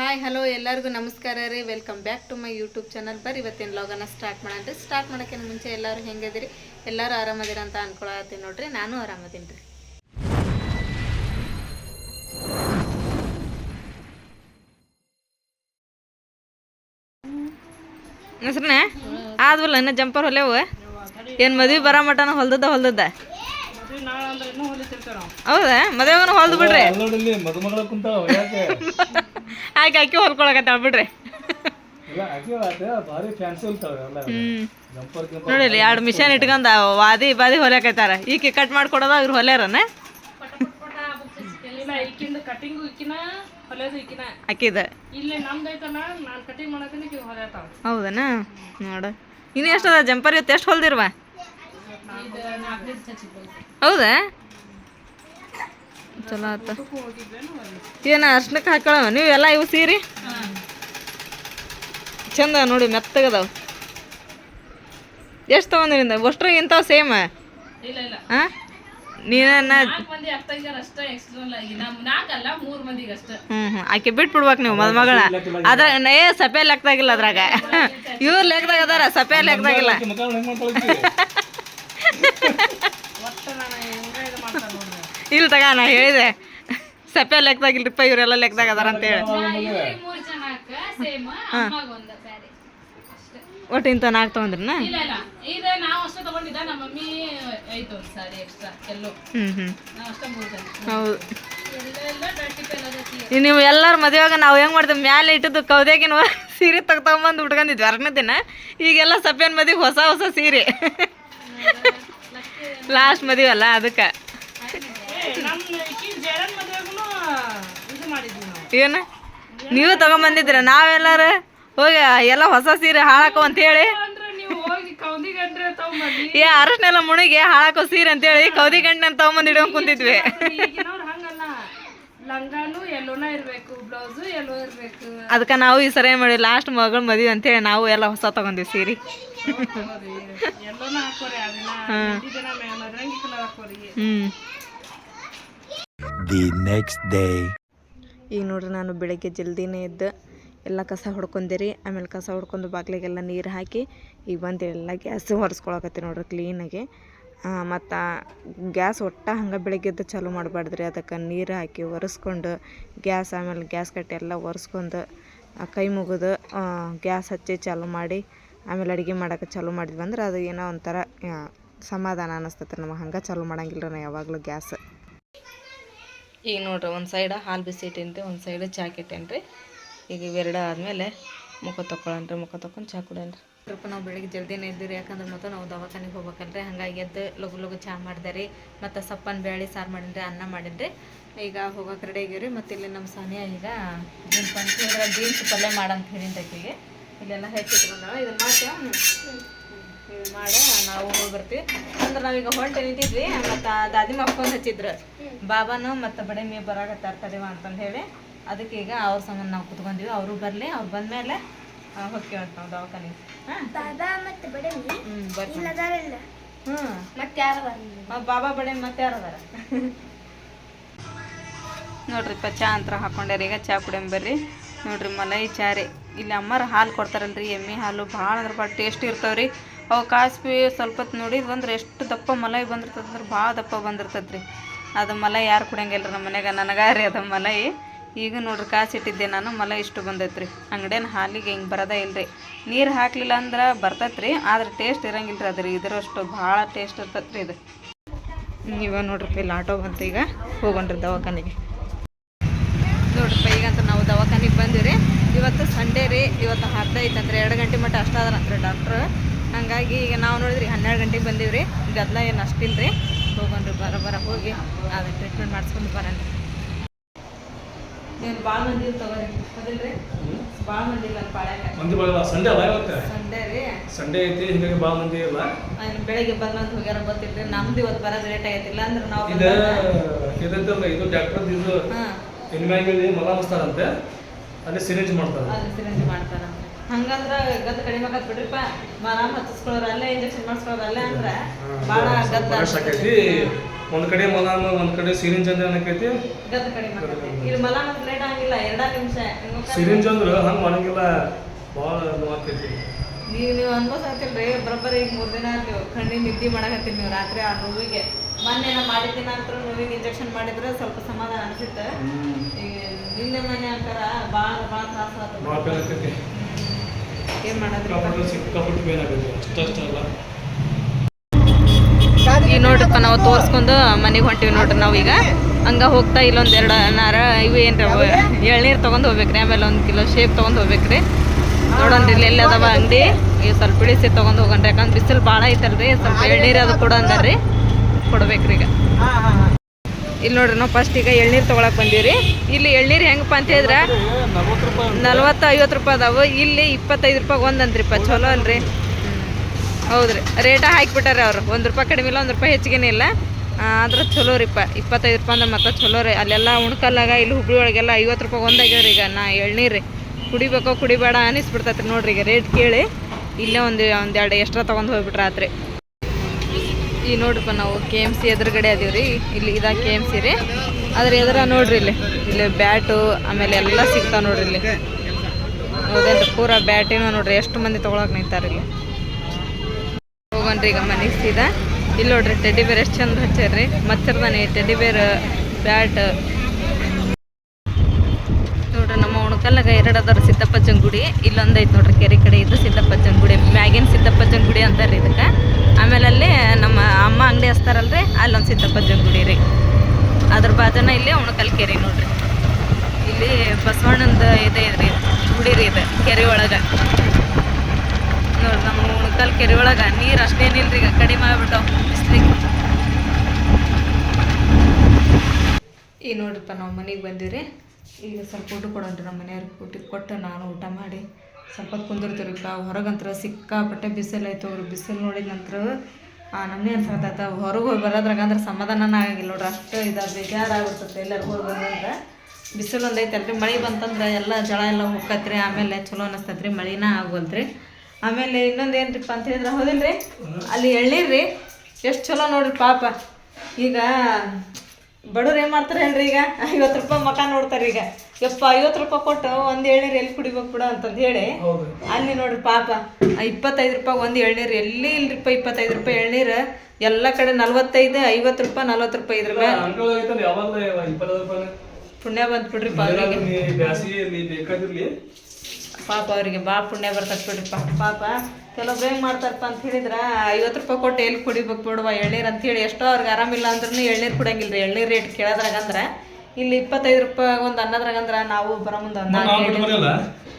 Hi hello ಎಲ್ಲರಿಗೂ ನಮಸ್ಕಾರ ರೀ. Welcome back to my YouTube channel ಬರ್ ಇವತ್ತಿನ ಲಾಗನ್ನ ಸ್ಟಾರ್ಟ್ ಮಾಡೋಣ ಸ್ಟಾರ್ಟ್ ಮಾಡೋಕ್ಕಿಂತ ಮುಂಚೆ ಎಲ್ಲರೂ ಹೆಂಗದಿರಿ ಎಲ್ಲರೂ ಆರಾಮದಿರ ಅಂತ ಅನ್ಕೊಳತ್ತೀನಿ ನೋಡ್ರಿ. ನಾನು ಆರಾಮದೀನಿ ರೀ. ಹೆಸ್ರನ್ನ ಆದ್ವಲ್ಲ ಇನ್ನ ಜಂಪರ್ ಹೊಲೆವು ಏನು ಮದ್ವೆ ಬರ ಮಟನ ಹೊಲ್ದದ ಹೊಲ್ದದ ಹೌದಾ? ಮದುವೆಗನ ಹೊಲ್ದು ಬಿಡ್ರಿ? ಆಕೆ ಆಕೆ ಹೊಲ್ಕೊಳಕತ್ತಾಳ ಬಿಡ್ರಿ. ನೋಡಿಲ್ಲ ಎರಡು ಮಿಷನ್ ಇಟ್ಕೊಂಡ ವಾದಿ ಬಾದಿ ಹೊಲಕೈತಾರ ಈಕೆ ಕಟ್ ಮಾಡ್ಕೊಡೋದ ಇವ್ರು ಹೊಲ್ಯಾರನ? ಹೊಲೆತಾವ ಹೌದನ? ನೋಡ. ಇನ್ನು ಎಷ್ಟದ? ಜಂಪರ್ ಇವತ್ತು ಎಷ್ಟು ಹೊಲ್ದಿರ್ವ? ಹೌದಾ? ಚಲೋ ಆತ. ಏನ ಅರ್ಶನಕ್ಕೆ ಹಾಕೊಳ್ಳವ ನೀವು ಎಲ್ಲ ಇವು ಸೀರಿ? ಚಂದ ನೋಡಿ ಮೆತ್ತಗದಾವ ಎಷ್ಟು ತೊಗೊಂಡಿರಿಂದ ಅಷ್ಟ್ರಾಗ ಇಂಥವು ಸೇಮ್ ಇಲ್ಲ ಇಲ್ಲ. ಹಾಂ ನೀನ ನಾಲ್ಕು ಹ್ಞೂ ಹ್ಮ್ ಆಕೆ ಬಿಟ್ಬಿಡ್ಬೇಕು ನೀವು ಮದುಮಗಳ. ಅದ್ರ ಏ ಸಪೆ ಲೆಕ್ಕದಾಗಿಲ್ಲ ಅದ್ರಾಗ. ಇವ್ರ ಲೆಕ್ಕದಾಗ ಅದಾರ ಸಪೆ ಲೆಕ್ಕದಾಗಿಲ್ಲ. ಇಲ್ಲ ತಗ ನಾ ಹೇಳಿದೆ. ಸಪೆ ಲೆಕ್ಕದಾಗಿಲ್ರಿಪ್ಪ ಇವರೆಲ್ಲ ಲೆಕ್ಕದಾಗ ಅದಾರ ಅಂತ ಹೇಳಿ. ಮೂರು ಜನಕ್ಕ ಸೇಮ್ ಅಮ್ಮಾಗ ಒಂದ ಬ್ಯಾರೆ. ಅಷ್ಟೇ. ಒಟ್ಟು ಇಂಥ ನಾಲ್ಕು ತೊಗೊಂಡ್ರಿನ? ಹೌದು. ನೀವು ಎಲ್ಲರ ಮದುವೆಯಾಗ ನಾವು ಹೆಂಗೆ ಮಾಡ್ತೀವಿ? ಮ್ಯಾಲೆ ಇಟ್ಟದ್ದು ಕೌದೇಗಿನ ಸೀರೆ ತಗ ತಗೊಂಬಂದು ಉಟ್ಕೊಂಡಿದ್ವಿ ಅರ್ನೇ ದಿನ. ಈಗೆಲ್ಲ ಸಪ್ಪೆನ್ ಮದುವೆ ಹೊಸ ಹೊಸ ಸೀರೆ. ಲಾಸ್ಟ್ ಮದುವೆ ಅಲ್ಲ ಅದಕ್ಕೆ ನಮ್ಮ ಈಕಿನ ಜಯರನ್ ಮದುವೆಗೂ ಇದು ಮಾಡಿದ್ವಿ ನಾವು ಏನು? ನೀವು ತಗೊಂಬಂದಿದ್ರ ನಾವೆಲ್ಲಾರ ಹೋಗಿ ಎಲ್ಲ ಹೊಸ ಸೀರೆ ಹಾಳಾಕೋ ಅಂತ ಹೇಳಿ ಅಂದ್ರೆ ನೀವು ಹೋಗಿ ಕೌದಿ ಗಂಡ್ರೆ ತಗೊಂಬಂದಿ ಏ ಅರಶನೆಲ್ಲ ಮುಣಿಗೆ ಹಾಳಾಕೋ ಸೀರೆ ಅಂತೇಳಿ ಕೌದಿ ಗಂಡ ತಗೊಂಬಂದು ಇಟ್ಕೊಂಡ್ ಕುಂತಿದ್ವಿ. ಅದಕ್ಕೆ ನಾವು ಈ ಸರಿ ಮಾಡಿ ಲಾಸ್ಟ್ ಮಗಳ ಮದುವೆ ಅಂತೇಳಿ ನಾವು ಎಲ್ಲ ಹೊಸ ತಗೊಂಡಿವಿ ಸೀರೆ. ಹ್ಮ್. The next day. ಈಗ ನೋಡ್ರಿ ನಾನು ಬೆಳಗ್ಗೆ ಜಲ್ದಿನೇ ಎದ್ದು ಎಲ್ಲ ಕಸ ಹೊಡ್ಕೊಂಡೆ ಆಮೇಲೆ ಕಸ ಹೊಡ್ಕೊಂಡು ಬಾಗಿಲಿಗೆಲ್ಲ ನೀರು ಹಾಕಿ ಈಗ ಬಂದು ಎಲ್ಲ ಗ್ಯಾಸ್ ಒರೆಸ್ಕೊಳಕತ್ತಿ ನೋಡ್ರಿ ಕ್ಲೀನಾಗಿ. ಮತ್ತು ಗ್ಯಾಸ್ ಒಟ್ಟು ಹಂಗೆ ಬೆಳಗ್ಗೆ ಎದ್ದು ಚಾಲೂ ಮಾಡಬಾರ್ದ್ರಿ. ಅದಕ್ಕೆ ನೀರು ಹಾಕಿ ಒರೆಸ್ಕೊಂಡು ಗ್ಯಾಸ್ ಆಮೇಲೆ ಗ್ಯಾಸ್ ಕಟ್ಟಿ ಎಲ್ಲ ಒರೆಸ್ಕೊಂಡು ಕೈ ಮುಗಿದು ಗ್ಯಾಸ್ ಹಚ್ಚಿ ಚಾಲೂ ಮಾಡಿ ಆಮೇಲೆ ಅಡುಗೆ ಮಾಡೋಕೆ ಚಾಲೂ ಮಾಡಿದ್ವಿ. ಅಂದ್ರೆ ಅದು ಏನೋ ಒಂಥರ ಸಮಾಧಾನ ಅನ್ನಿಸ್ತೈತೆ ನಮಗೆ. ಹಂಗೆ ಚಾಲೂ ಮಾಡಂಗಿಲ್ಲ ರೀ ಯಾವಾಗಲೂ ಗ್ಯಾಸ್. ಈಗ ನೋಡ್ರಿ, ಒಂದು ಸೈಡ ಹಾಲು ಬಿಸಿ ಇಟ್ಟೇನ್ರಿ, ಒಂದು ಸೈಡ್ ಚಾ ಇಟ್ಟೇನ್ರಿ. ಈಗ ಇವೆರಡು ಆದಮೇಲೆ ಮುಖ ತೊಗೊಳನ್ರಿ ಮುಖ ತೊಗೊಂಡು ಚಾ ಕುಡೇನ್ರಿ ಸ್ವಲ್ಪ ನಾವು ಬೆಳಿಗ್ಗೆ ಜಲ್ದಿನೇ ಇದ್ದೀರಿ ಯಾಕಂದ್ರೆ ಮತ್ತೆ ನಾವು ದವಾಖಾನೆಗೆ ಹೋಗ್ಬೇಕಲ್ರಿ, ಹಂಗಾಗಿ ಎದ್ದು ಲಘು ಲಘು ಚಾ ಮಾಡಿದೆ ರೀ ಮತ್ತು ಸಪ್ಪನ ಬೇಳೆ ಸಾರು ಮಾಡಿನ್ರಿ, ಅನ್ನ ಮಾಡಿನ್ರಿ. ಈಗ ಹೋಗೋಕೆ ರೆಡಿ ಆಗಿವ್ರಿ, ಮತ್ತು ಇಲ್ಲಿ ನಮ್ಮ ಸಾನಿಯಾ ಈಗ ಬೀನ್ಸ್ ಪಲ್ಯ ಮಾಡಂತ ಹೇಳಿದ ಆಕೆಗೆ. ಇಲ್ಲೆಲ್ಲ ಹೆಚ್ಚಿಟ್ಕೊಂಡಾಳ ಇದನ್ನ ಇದು ಮಾಡಿ ನಾವು ಹೋಗಿ ಬರ್ತೀವಿ. ಅಂದ್ರೆ ನಾವೀಗ ಹೊಂಟೆ ನಿಂತಿದ್ವಿ ಮತ್ತು ದಾದಿ ಮಕ್ಕೊಂದು ಹಚ್ಚಿದ್ರು. ಬಾಬಾನು ಮತ್ತು ಬಡೆ ಮೇ ಬರಾಕತ್ತಾರ ತಡೆವ ಅಂತಂದು ಹೇಳಿ ಅದಕ್ಕೆ ಈಗ ಅವ್ರ ಸಂಬಂಧ ನಾವು ಕುತ್ಕೊಂಡ್ವಿ. ಅವರು ಬರಲಿ ಅವ್ರು ಬಂದಮೇಲೆ ಹೋಗ್ತೀವಂತ ನಾವು ದವಾಖಾನೆ ಹ್ಞೂ ಮತ್ತೆ ಬಾಬಾ ಬಡೆ ಮತ್ತೆ ಯಾರು ಅದಾರ? ನೋಡ್ರಿಪ್ಪ ಚಾ ಅಂತ ಹಾಕೊಂಡ್ಯಾರ ಈಗ ಚಾ ಕುಡಿಯಂಬರ್ರಿ ನೋಡ್ರಿ ಮಲೈ ಚಾರಿ. ರೀ ಇಲ್ಲಿ ಅಮ್ಮರ ಹಾಲು ಕೊಡ್ತಾರಲ್ರಿ ಎಮ್ಮೆ ಹಾಲು. ಭಾಳ ಅಂದ್ರೆ ಭಾಳ ಟೇಸ್ಟ್ ಇರ್ತಾವ್ರಿ. ಅವು ಕಾಸ್ಬಿ ಸ್ವಲ್ಪ ಹೊತ್ತು ನೋಡಿದ್ ಬಂದ್ರೆ ಎಷ್ಟು ದಪ್ಪ ಮಲೈ ಬಂದಿರ್ತದೆ ಅಂದ್ರೆ ಭಾಳ ದಪ್ಪ ಬಂದಿರ್ತದೆ ರೀ ಅದು ಮಲೈ ಯಾರು ಕುಡಿಯಂಗಿಲ್ಲ ರೀ ನಮ್ಮ ಮನೆಗೆ ನನಗಾರಿ ರೀ ಅದು ಮಲೈ ಈಗ ನೋಡ್ರಿ ಕಾಸಿಟ್ಟಿದ್ದೆ ನಾನು ಮಲೈ ಇಷ್ಟು ಬಂದೈತೆ ರೀ ಹಾಲಿಗೆ ಹಿಂಗೆ ಬರೋದೇ ಇಲ್ರಿ. ನೀರು ಹಾಕ್ಲಿಲ್ಲ ಅಂದ್ರೆ ಬರ್ತೈತೆ ರೀ ಆದ್ರೆ ಟೇಸ್ಟ್ ಇರಂಗಿಲ್ಲ ರೀ ಅದ್ರ. ಇದರಷ್ಟು ಭಾಳ ಟೇಸ್ಟ್ ಇರ್ತೈತೆ ರೀ ಇದು. ನೀವೇ ನೋಡ್ರಪ್ಪ ಇಲ್ಲಿ ಆಟೋ ಬಂತು ಈಗ. ಹೋಗೋಣ್ರಿ ದವಾಖಾನೆಗೆ. ನೋಡ್ರಪ್ಪ ಈಗಂತ ನಾವು ದವಾಖಾನೆಗೆ ಬಂದಿವಿ ಇವತ್ತು ಸಂಡೇ ರೀ, ಇವತ್ತು ಅರ್ಧ ಐತಂದ್ರೆ ಎರಡು ಗಂಟೆ ಮಟ್ಟ ಅಷ್ಟಾದ್ರಂತ್ರಿ ಡಾಕ್ಟ್ರು ಹಂಗಾಗಿ ಈಗ ನಾವು ನೋಡಿದ್ರಿ ಹನ್ನೆರಡು ಗಂಟೆಗೆ ಬಂದೀವಿ ರೀ. ಗದ್ದಲ ಏನು ಅಷ್ಟಿಲ್ಲ ರೀ. ಹೋಗೋಣ್ರಿ ಬರ ಬರ ಹೋಗಿ. ಅದನ್ನು ಟ್ರೀಟ್ಮೆಂಟ್ ಮಾಡಿಸ್ಕೊಂಡು ಬರೋಣ. ಏನು ಭಾಳ ಮಂದಿ ತಗೋರಿ ರೀ. ಭಾಳ ಮಂದಿ ಇಲ್ಲ ಪಾಳ್ಯಾಕ ಮಂದಿ ಬರಲ್ಲ ಸಂಡೇ ಅಲ್ಲ ಸಂಡೇ ರೀ. ಸಂಡೇ ಐತಿ ಹಿಂಗಾಗಿ ಭಾಳ ಮಂದಿ ಇಲ್ಲ. ಬೆಳಗ್ಗೆ ಬಂದಂತ ಹೋಗ್ಯಾರ ಗೊತ್ತಿಲ್ರಿ. ನಮ್ದು ಇವತ್ತು ಬರೋದು ಲೇಟ್ ಆಗೈತಿಲ್ಲ ಅಂದ್ರೆ ನಾವು ಇದು ಇದೈತಲ್ಲ ಇದು ಡಾಕ್ಟರ್ ಇದು ಹಾಂ. ಹೆಣ್ಮ್ಯಾಗಲಿ ಮಲ ಹಚ್ತಾರಂತೆ ಅಲ್ಲಿ ಸಿರಿಂಜ್ ಮಾಡ್ತಾರೆ ಅಲ್ಲಿ ಸಿರಿಂಜ್ ಮಾಡ್ತಾರ ಹಂಗಂದ್ರ ಗದ್ದ ಕಡಿಮೆ ಆಗತ್ ಬಿಡ್ರಿಪ್ಪ. ಆರಾಮ್ ಹತ್ತಿಸ್ಕೊಳ್ಳೋರು ಅಲ್ಲೇ ಇಂಜೆಕ್ಷನ್ ಮಾಡಿಸ್ಕೊಳ್ಳೋರು ಅಲ್ಲೇ ಅಂದ್ರ ಬಹಳ ಗದ್ದ ಆಕೈತಿ. ಒಂದ್ ಕಡೆ ಮಲಾಮ ಒಂದ್ ಕಡೆ ಸಿರಿಂಜ್ ಅಂದ್ರೆ ಏನಕೈತಿ ಗದ್ದ ಕಡಿಮೆ. ಇಲ್ಲಿ ಮತ್ತೆ ಲೇಟ್ ಆಗಿಲ್ಲ ಎರಡ ನಿಮಿಷ. ಸಿರಿಂಜ್ ಅಂದ್ರ ಹಂಗ್ ಮಾಡಂಗಿಲ್ಲ. ಬಹಳ ನೋವಾಕೈತಿ ನೀವು ನೀವು ಅನ್ಭವಿಸತ್ತಿಲ್ರಿ ಬರೋಬ್ಬರಿ ಈಗ ಮೂರ್ ದಿನ ಆಯ್ತು ಕಣ್ಣಿನ ನಿದ್ದೆ ಮಾಡಕತ್ತೀನಿ ನೀವು ರಾತ್ರಿ ಆ ನೋವಿಗೆ. ಮೊನ್ನೆ ನಾ ಮಾಡಿದ್ದಿನ ಅಂತ ನೋವಿಗೆ ಇಂಜೆಕ್ಷನ್ ಮಾಡಿದ್ರೆ ಸ್ವಲ್ಪ ಸಮಾಧಾನ ಅನ್ಸಿತ್ತು. ಈಗ ನಿನ್ನೆ ಮೊನ್ನೆ ಅಂತಾರ ಭಾಳ ಭಾಳ ತ್ರಾಸ ಏನ್ ಸಿಕ್ಕಾಪಟ್ಟೆ ಈಗ ನೋಡ್ರಪ್ಪ ನಾವು ತೋರ್ಸ್ಕೊಂಡು ಮನೆಗೆ ಹೊಂಟಿವಿ ನೋಡ್ರಿ ನಾವು ಈಗ. ಹಂಗ ಹೋಗ್ತಾ ಇಲ್ಲೊಂದ್ ಎರಡು ನಾರ ಇವು ಏನ್ರ ಎಳ್ನೀರ್ ಎಳ್ನೀರು ತೊಗೊಂಡ್ ಹೋಗ್ಬೇಕ್ರಿ ಆಮೇಲೆ ಒಂದು ಕಿಲೋ ಶೇಪ್ ತೊಗೊಂಡು ಹೋಗ್ಬೇಕ್ರಿ. ನೋಡೋಣ್ರಿ ಇಲ್ಲಿ ಎಲ್ಲಿ ಅದಾವ ಅಂಗಡಿ. ಈಗ ಸ್ವಲ್ಪ ಇಳಿಸಿ ತೊಗೊಂಡು ಹೋಗೋಣ್ರಿ. ಯಾಕಂದ್ರೆ ಬಿಸಿಲು ಭಾಳ ಐತಲ್ರಿ ಸ್ವಲ್ಪ ಎಳ್ನೀರು ಅದು ಕೂಡ ಅಂದಾರ್ರಿ ಕೊಡ್ಬೇಕ್ರಿ ಈಗ. ಇಲ್ಲಿ ನೋಡ್ರಿ, ನಾವು ಫಸ್ಟ್ ಈಗ ಎಳ್ನೀರು ತೊಗೊಳಕ್ ಬಂದೀವ್ರಿ. ಇಲ್ಲಿ ಎಳ್ನೀರು ಹೆಂಗಪ್ಪ ಅಂತ ಹೇಳಿದ್ರೆ ನಲ್ವತ್ತು ಐವತ್ತು ರೂಪಾಯಿ ಅದಾವು. ಇಲ್ಲಿ ಇಪ್ಪತ್ತೈದು ರೂಪಾಯಿ ಒಂದು ಅಂದ್ರಿಪ್ಪ ಚಲೋ ಅಲ್ರಿ. ಹೌದ್ರಿ. ರೇಟ ಹಾಕಿಬಿಟ್ಟಾರೆ ಅವ್ರು. ಒಂದು ರೂಪಾಯಿ ಕಡಿಮೆ ಇಲ್ಲ, ಒಂದು ರೂಪಾಯಿ ಹೆಚ್ಚಿಗೆನೇ ಇಲ್ಲ. ಆದ್ರೆ ಚಲೋ ರೀಪ್ಪ ಇಪ್ಪತ್ತೈದು ರೂಪಾಯಿ ಅಂದ್ರೆ ಮತ್ತೆ ಚಲೋ ರೀ ಅಲ್ಲೆಲ್ಲ ಉಣ್ಕಲ್ಲಾಗ, ಇಲ್ಲಿ ಹುಬ್ಳಿ ಒಳಗೆಲ್ಲ ಐವತ್ತು ರೂಪಾಯಿ ಒಂದಾಗ್ಯಾವ್ರಿ ಈಗ ನಾ ಎಳ್ನೀರು. ಕುಡಿಬೇಕೋ, ಕುಡಿಬೇಡ ಅನಿಸ್ಬಿಡ್ತೈತ್ರಿ ನೋಡ್ರಿ ಈಗ ರೇಟ್ ಕೇಳಿ. ಇಲ್ಲೇ ಒಂದು ಒಂದೆರಡು ಎಕ್ಸ್ಟ್ರಾ ತೊಗೊಂಡು ಹೋಗ್ಬಿಟ್ರೆ ಆತ್ರಿ ಈ ನೋಡ್ರಿಪ್ಪ ನಾವು ಕೆ ಎಂ ಸಿ ಎದುರುಗಡೆ ಅದೀವ್ರಿ ಇಲ್ಲಿ ಇದ ಕೆ ಎಂ ಸಿ ರೀ. ಅದ್ರ ಎದುರ ನೋಡ್ರಿ ಇಲ್ಲಿ. ಇಲ್ಲಿ ಬ್ಯಾಟು, ಆಮೇಲೆ ಎಲ್ಲ ಸಿಗ್ತಾವ ನೋಡ್ರಿ ಇಲ್ಲಿ. ಹೌದೇನ್ರಿ, ಪೂರಾ ಬ್ಯಾಟಿನ ನೋಡ್ರಿ. ಎಷ್ಟು ಮಂದಿ ತೊಗೊಳಕ್ ನಿಂತಾರ ಇಲ್ಲಿ. ಹೋಗೋಣ್ರಿ ಈಗ ಮನೆ ಸೀದಾ. ಇಲ್ಲಿ ನೋಡ್ರಿ ಟೆಡ್ಡಿ ಬೇರ್ ಎಷ್ಟು ಚಂದ ಹಚ್ಚಾರ್ರಿ ಮಚ್ಚರ್ದಾನೆ ಟೆಡ್ಡಿ ಬೇರ್ ಬ್ಯಾಟ್ ಉಣಕಲ್ಲಾಗ ಎರಡು ಅದಾರ ಸಿದ್ದಪ್ಪಜ್ಜನ ಗುಡಿ ಇಲ್ಲೊಂದು ಐತೆ ನೋಡ್ರಿ ಕೆರೆ ಕಡೆ ಇದು ಸಿದ್ದಪ್ಪಜ್ಜನ ಗುಡಿ ಮ್ಯಾಗಿನ ಸಿದ್ದಪ್ಪಜ್ಜನ ಗುಡಿ ಅಂತಾರ್ರಿ ಇದಕ್ಕೆ. ಆಮೇಲೆ ಅಲ್ಲಿ ನಮ್ಮ ಅಮ್ಮ ಅಂಗಡಿ ಹಚ್ತಾರಲ್ರಿ, ಅಲ್ಲೊಂದು ಸಿದ್ದಪ್ಪಜ್ಜನ ಗುಡಿ ರೀ. ಅದ್ರ ಬಾಜನ ಇಲ್ಲಿ ಉಣಕಲ್ ಕೆರೆ ನೋಡ್ರಿ. ಇಲ್ಲಿ ಬಸವಣ್ಣಂದು ಇದೆ ರೀ, ಗುಡಿ ರೀ ಇದೆ, ಕೆರೆ ಒಳಗೆ. ನೋಡ್ರಿ ನಮ್ಮ ಉಣಕಲ್ ಕೆರೆ ಒಳಗೆ, ನೀರು ಅಷ್ಟೇನಿಲ್ರಿ ಈಗ, ಕಡಿಮೆ ಆಗ್ಬಿಟ್ಟು ಬಿಸ್ಲಿಗೆ. ಈಗ ನೋಡ್ರಿಪ್ಪ ನಾವು ಮನೆಗೆ ಬಂದಿವ್ರಿ. ಈಗ ಸ್ವಲ್ಪ ಊಟ ಕೊಡೋಣ್ರಿ ನಮ್ಮ ಮನೆಯವ್ರಿಗೆ ಊಟಕ್ಕೆ ಕೊಟ್ಟು ನಾನು ಊಟ ಮಾಡಿ ಸ್ವಲ್ಪ ಹೊತ್ತು ಹೊರಗಂತರ ಸಿಕ್ಕಾಪಟ್ಟೆ ಬಿಸಿಲು ಐತೆ ಅವ್ರು ಬಿಸಿಲು ನೋಡಿದ ನಂತರ ನಮ್ಮನೆ ಅನ್ಸತ್ತ ಹೊರಗೆ ಹೋಗಿ ಬರೋದ್ರಾಗ ಅಂದ್ರೆ ಸಮಾಧಾನನ ಆಗಿಲ್ಲ ನೋಡ್ರಿ. ಅಷ್ಟು ಇದು ಬೇಜಾರಾಗ್ಬಿಡ್ತೈತೆ. ಎಲ್ಲರೂ ಹೋಗಿ ಬಂದ್ರೆ ಬಿಸಿಲು ಒಂದು ಅಲ್ರಿ. ಮಳೆ ಬಂತಂದ್ರೆ ಎಲ್ಲ ಜಳ ಎಲ್ಲ ಹೋಗತ್ರಿ ಆಮೇಲೆ ಚಲೋ ಅನಿಸ್ತೈತ್ರಿ. ಮಳಿನ ಆಗೋಲ್ತ್ರಿ. ಆಮೇಲೆ ಇನ್ನೊಂದು ಏನ್ರಿಪ್ಪ ಅಂತ ಹೇಳಿದ್ರೆ ಹೌದಿಲ್ರಿ ಅಲ್ಲಿ ಎಳ್ಳೀರಿ ಎಷ್ಟು ಚಲೋ ನೋಡ್ರಿ ಪಾಪ. ಈಗ ಬಡವ್ರು ಏನು ಮಾಡ್ತಾರೆ ಹೇಳ್ರಿ ಈಗ? ಐವತ್ತು ರೂಪಾಯಿ ಮಕ ನೋಡ್ತಾರೆ ಈಗ. ಯಪ್ಪ ಐವತ್ತು ರೂಪಾಯಿ ಕೊಟ್ಟು ಒಂದು ಎಳ್ನೀರು ಎಲ್ಲಿ ಕುಡಿಬೇಕು ಬಿಡ ಅಂತಂದು ಹೇಳಿ. ಅಲ್ಲಿ ನೋಡ್ರಿ ಪಾಪ ಇಪ್ಪತ್ತೈದು ರೂಪಾಯಿ ಒಂದು ಎಳ್ನೀರು ಎಲ್ಲಿ ಇಲ್ರಿಪ್ಪ ಇಪ್ಪತ್ತೈದು ರೂಪಾಯಿ ಎಳ್ನೀರು? ಎಲ್ಲ ಕಡೆ ನಲ್ವತ್ತೈದು ಐವತ್ತು ರೂಪಾಯಿ ನಲ್ವತ್ತು ರೂಪಾಯಿ ಇದ್ರ ಪುಣ್ಯ ಬಂದ್ಬಿಡ್ರಿ ಪಾಪ ಅವರಿಗೆ ಬಾ ಪುಣ್ಯ ಬರ್ತದೆ ಬಿಡ್ರಿಪ್ಪ. ಪಾಪ ಕೆಲವೊಬ್ರು ಹೆಂಗೆ ಮಾಡ್ತಾರಪ್ಪ ಅಂತ ಹೇಳಿದ್ರೆ ಐವತ್ತು ರೂಪಾಯಿ ಕೊಟ್ಟು ಎಲ್ಲಿ ಕುಡಿಬೇಕು ಬಿಡುವ ಎಳ್ನೀರು ಅಂತ ಹೇಳಿ ಎಷ್ಟೋ ಅವ್ರಿಗೆ ಆರಾಮಿಲ್ಲ ಅಂದ್ರೂ ಎಳ್ನೀರು ಕುಡಂಗಿಲ್ಲ ರೀ ಎಳ್ನೀರು ರೇಟ್ ಕೇಳೋದ್ರಾಗಂದ್ರೆ ಇಲ್ಲಿ ಇಪ್ಪತ್ತೈದು ರೂಪಾಯಿ ಒಂದು ಅನ್ನೋದ್ರಾಗಂದ್ರೆ ನಾವು ಬರೋ ಮುಂದೆ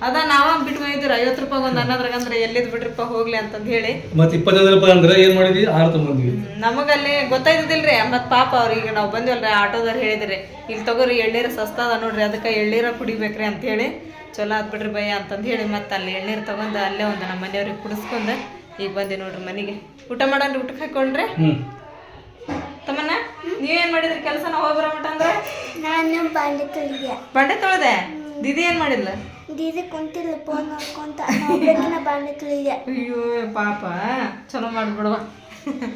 ಅದ ನಾವ ಬಿಟ್ಟು ಬಂದಿದ್ದೀರಿ ಐವತ್ತು ರೂಪಾಯಿ ಒಂದು ಅನ್ನೋದ್ರಾಗಂದ್ರೆ ಎಲ್ಲಿದ್ ಬಿಡ್ರಿಪ್ಪ ಹೋಗ್ಲಿ ಅಂತಂದು ಹೇಳಿ. ಮತ್ತೆ ಇಪ್ಪತ್ತೈದು ರೂಪಾಯಿ ಅಂದ್ರೆ ಏನ್ ಮಾಡಿದ್ವಿ ಆರು ತೊಗೊಂಡ್ವಿ. ನಮಗಲ್ಲಿ ಗೊತ್ತಾಯ್ತದಿಲ್ರಿ. ಮತ್ ಪಾಪ ಅವ್ರಿಗೆ ನಾವು ಬಂದಿವಲ್ರಿ ಆಟೋದವ್ರು ಹೇಳಿದ್ರಿ. ಇಲ್ಲಿ ತಗೋರಿ ಎಳ್ನೀರು ಸಸ್ತಾದ ಅದ ನೋಡ್ರಿ ಅದಕ್ಕೆ ಎಳ್ನೀರ ಕುಡಿಬೇಕ್ರಿ ಅಂತ ಹೇಳಿ ಚಲೋ ಆತ್ ಬಿಡ್ರಿ ಭಯ ಅಂತಂದು ಹೇಳಿ ಮತ್ತೆ ಅಲ್ಲಿ ಎಳ್ನೀರು ತಗೊಂಡು ಅಲ್ಲೇ ಒಂದು ನಮ್ಮ ಮನೆಯವ್ರಿಗೆ ಕುಡಿಸ್ಕೊಂಡು ಈಗ ಬಂದೆ ನೋಡ್ರಿ ಮನೆಗೆ. ಊಟ ಮಾಡೋಣ್ರಿ ಊಟಕ್ಕೆ ಹಾಕೊಂಡ್ರಿ? ತಮ್ಮನ ತಮ್ಮನ್ನ ನೀವೇನ್ ಮಾಡಿದ್ರಿ ಕೆಲಸ ನಾವು ಹೋಗ್ಬರ ಮಟ ಅಂದ್ರೆ? ನಾನು ಬಾಂಡೆ ತೊಳಿದೆ ಬಂಡೆ ತೊಳೆದೆ? ದೀದಿ ಏನ್ ಮಾಡಿದ್ಲ? ದೀದಿ ಕುಂತಿಲ್ಲ ಫೋನ್ ನೋಡ್ಕೊಂತ. ಬಾಂಡೆ ತೊಳಿದೆ ಅಯ್ಯೋ ಪಾಪ. ಚಲೋ ಮಾಡ್ಬಿಡುವ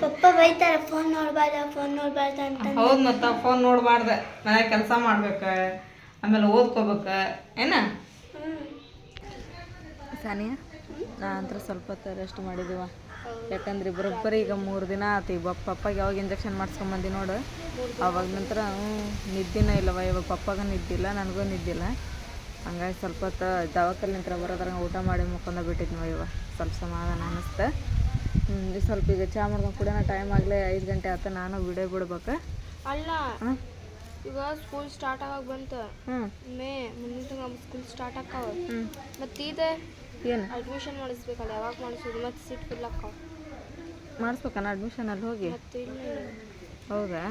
ಪಪ್ಪ ಬೈತಾರೆ ಫೋನ್ ನೋಡಬಾರ್ದ ಫೋನ್ ನೋಡಬಾರ್ದ ಅಂತ ಹೌದು ಮತ್ತ ಫೋನ್ ನೋಡ್ಬಾರ್ದ. ಮನೆ ಕೆಲಸ ಮಾಡ್ಬೇಕ ಆಮೇಲೆ ಓದ್ಕೋಬೇಕ ಏನ? ಸಾನಿಯಾ? ನಾ ಅಂತ ಸ್ವಲ್ಪ ಹೊತ್ತು ರೆಸ್ಟ್ ಮಾಡಿದ್ವ. ಯಾಕಂದ್ರೆ ಬರೋಬ್ಬರಿ ಈಗ ಮೂರು ದಿನ ಆತು. ಈಗ ಪಪ್ಪಾಗ ಯಾವಾಗ ಇಂಜೆಕ್ಷನ್ ಮಾಡಿಸ್ಕೊಂಬಂದಿ ನೋಡು. ಅವಾಗ ನಂತರ ಹ್ಞೂ ನಿದ್ದಿನ ಇಲ್ಲವ. ಇವಾಗ ಪಪ್ಪಾಗ ನಿದ್ದಿಲ್ಲ ನನಗೂ ನಿದ್ದಿಲ್ಲ. ಹಂಗಾಗಿ ಸ್ವಲ್ಪ ಹೊತ್ತು ದವಾಖಾನೆ ನಿಂತರ ಬರೋದ್ರ ಊಟ ಮಾಡಿ ಮುಕ್ಕೊಂಡ ಬಿಟ್ಟಿದ್ವ ಇವಾಗ ಸ್ವಲ್ಪ ಸಮಾಧಾನ ಅನ್ನಿಸ್ತು. ಸ್ವಲ್ಪ ಈಗ ಚಾ ಮಾಡ್ಕೊಂಡು ಕೂಡ ಟೈಮ್ ಆಗಲೇ ಐದು ಗಂಟೆ ಆಯ್ತು ನಾನು ಬಿಡೇ ಬಿಡ್ಬೇಕು? ಅಲ್ಲ ಈಗ ಸ್ಕೂಲ್ ಸ್ಟಾರ್ಟ್ ಆಗ ಬಂತು. ಮೇ ಮುಂದಿನ ಸ್ಕೂಲ್ ಸ್ಟಾರ್ಟ್ ಆಕಾವ ಹ್ಞೂ ಮತ್ತೆ ಇದೆ ಏನು? ಅಡ್ಮಿಷನ್ ಮಾಡಿಸ್ಬೇಕಲ್ಲ ಯಾವಾಗ ಮಾಡಿಸೋದು? ಮತ್ತೆ ಸೀಟ್ ಫಿಲ್ ಆಕಾವ ಮಾಡಿಸ್ಬೇಕನ್ನ ಅಡ್ಮಿಷನ್ ಅಲ್ಲಿ ಹೋಗಿ? ಮತ್ತೆ ಇಲ್ಲ. ಹೌದಾ?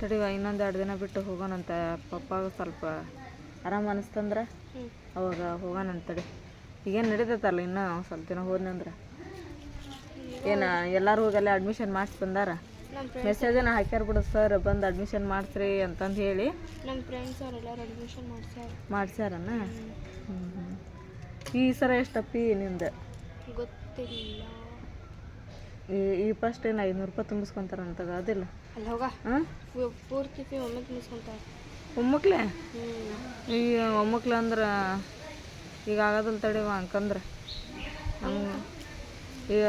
ತಡಿವ ಇನ್ನೊಂದು ಎರಡು ದಿನ ಬಿಟ್ಟು ಹೋಗೋಣಂತ ಪಪ್ಪಾಗ ಸ್ವಲ್ಪ ಆರಾಮ ಅನಿಸ್ತಂದ್ರೆ? ಅವಾಗ ಹೋಗೋಣ ತಡಿ. ಈಗೇನು ನಡೀತೈತಲ್ಲ ಇನ್ನೂ ಸ್ವಲ್ಪ ದಿನ ಹೋದ್ನಂದ್ರೆ ಏನು ಎಲ್ಲರೂ ಹೋಗಲ್ಲ ಅಲ್ಲೇ ಅಡ್ಮಿಷನ್ ಮಾಡಿಸಿ ಬಂದಾರ? ಮೆಸೇಜನ್ನು ಹಾಕ್ಯಾರ ಬಿಡು ಸರ್ ಬಂದು ಅಡ್ಮಿಷನ್ ಮಾಡಿಸ್ರಿ ಅಂತಂದು ಹೇಳಿ. ನಮ್ಮ ಫ್ರೆಂಡ್ಸ್ ಅವರೆಲ್ಲರೂ ಅಡ್ಮಿಷನ್ ಮಾಡ್ಸ್ಯಾರ. ಮಾಡ್ಸ್ಯಾರನ? ಹ್ಞೂ ಈ ಸರ ಎಷ್ಟಪ್ಪಿ ನಿಂದ? ಗೊತ್ತಿಲ್ಲ. ಈ ಈ ಫಸ್ಟ್ ಏನು ಐನೂರು ರೂಪಾಯಿ ತುಂಬಿಸ್ಕೊಂತಾರಂತದ ಅದಿಲ್ಲ? ಅಲ್ಲಿ ಹೋಗ. ಹಾಂ? ಪೂರ್ತಿ ಫೀ ಒಮ್ಮೆ ತುಂಬಿಸ್ಕೊಂತಾರೆ. ಒಮ್ಮಕ್ಲೆ ಈ ಒಮ್ಮಕ್ಲೆ ಅಂದ್ರೆ ಈಗ ಆಗೋದಿಲ್ಲ ತಡಿವ ಅಂತಂದ್ರೆ ಈಗ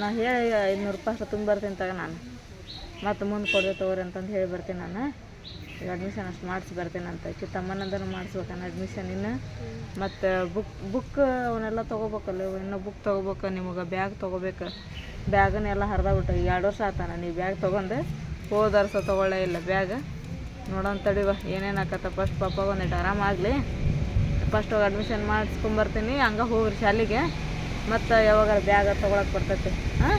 ನಾ ಹೇಳಿ ಐನೂರು ರೂಪಾಯಿ ತುಂಬರ್ತೀನಿ ತುಂಬ ಬರ್ತೀನಿ ತಗ ನಾನು. ಮತ್ತೆ ಮುಂದೆ ಕೊಡ್ದೆ ತಗೋರಿ ಅಂತಂದು ಹೇಳಿ ಬರ್ತೀನಿ ನಾನು. ಅಡ್ಮಿಷನ್ ಅಷ್ಟು ಮಾಡಿಸಿ ಬರ್ತೇನಂತ ಆಕಿ ತಮ್ಮನಂದನು ಮಾಡಿಸ್ಬೇಕನ್ನ ಅಡ್ಮಿಷನ್ ಇನ್ನು. ಮತ್ತು ಬುಕ್ ಬುಕ್ ಅವನ್ನೆಲ್ಲ ತೊಗೋಬೇಕಲ್ಲ, ಇನ್ನೂ ಬುಕ್ ತೊಗೋಬೇಕು, ನಿಮಗೆ ಬ್ಯಾಗ್ ತೊಗೋಬೇಕು. ಬ್ಯಾಗನ್ನೆಲ್ಲ ಹರಿದಾಗ್ಬಿಟ್ಟು ಈಗ ಎರಡು ವರ್ಷ ಆತಾನ ನೀವು ಬ್ಯಾಗ್ ತೊಗೊಂಡು ಹೋದ ವರ್ಷ ತೊಗೊಳ್ಳೇ ಇಲ್ಲ ಬ್ಯಾಗ್ ನೋಡೋಣ ತಡಿವ ಏನೇನು ಆಕತ್ತ ಫಸ್ಟ್ ಪಾಪ ಒಂದಿಟ್ಟು ಆರಾಮಾಗಲಿ ಫಸ್ಟ್ ಹೋಗಿ ಅಡ್ಮಿಷನ್ ಮಾಡಿಸ್ಕೊಂಬರ್ತೀನಿ ಹಂಗೆ ಹೋಗ್ರಿ ಶಾಲೆಗೆ. ಮತ್ತು ಯಾವಾಗಾರ ಬ್ಯಾಗ ತೊಗೊಳಕ್ಕೆ ಬರ್ತೈತೆ. ಹಾಂ?